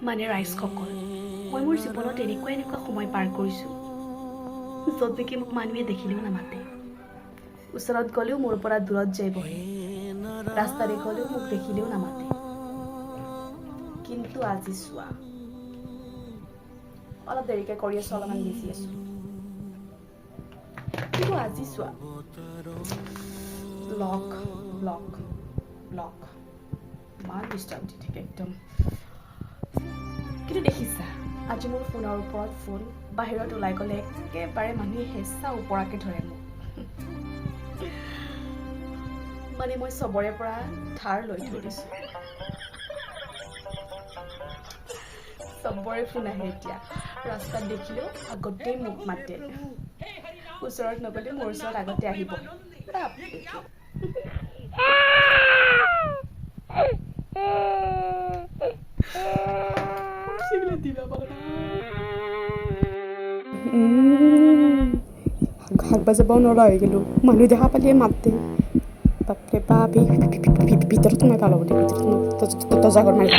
মানে ৰাইজসকল মই মোৰ জীৱনত এনেকুৱা এনেকুৱা সময় পাৰ কৰিছোঁ, য'ত নেকি মোক মানুহে দেখিলেও নামাতে। ওচৰত গ'লেও মোৰ পৰা দূৰত যাই বহে। ৰাস্তাৰে গ'লেও মোক দেখিলেও নামাতে। কিন্তু আজি চোৱা, অলপ দেৰিকৈ কৰি আছোঁ, অলপমান বেছি আছোঁ। কিন্তু আজি চোৱা ব্লক ব্লক ব্লক ইমান ডিষ্টাৰ্ব দি থাকে একদম। কিন্তু দেখিছা আজি মোৰ ফোনৰ ওপৰত ফোন বাহিৰত ওলাই গ'লে একেবাৰে মানুহে হেঁচা ওপৰাকে ধৰে মোক। মানে মই চবৰে পৰা ধাৰ লৈ থৈ দিছোঁ। চবৰে ফোন আহে এতিয়া। ৰাস্তাত দেখিলেও আগতেই মোক মাতে। ওচৰত নগ'লে মোৰ ওচৰত আগতে আহিব। সেগুলো দিবা বলো না। শাক বাজাবও নোৱাৰা হৈ গ'লোঁ মানুহ দেখা পালিয়ে মারতে বাপরে বাপ ভিতরে তোমায় দে ভিতৰত সোমাই দৰ্জা ঘৰ মাৰি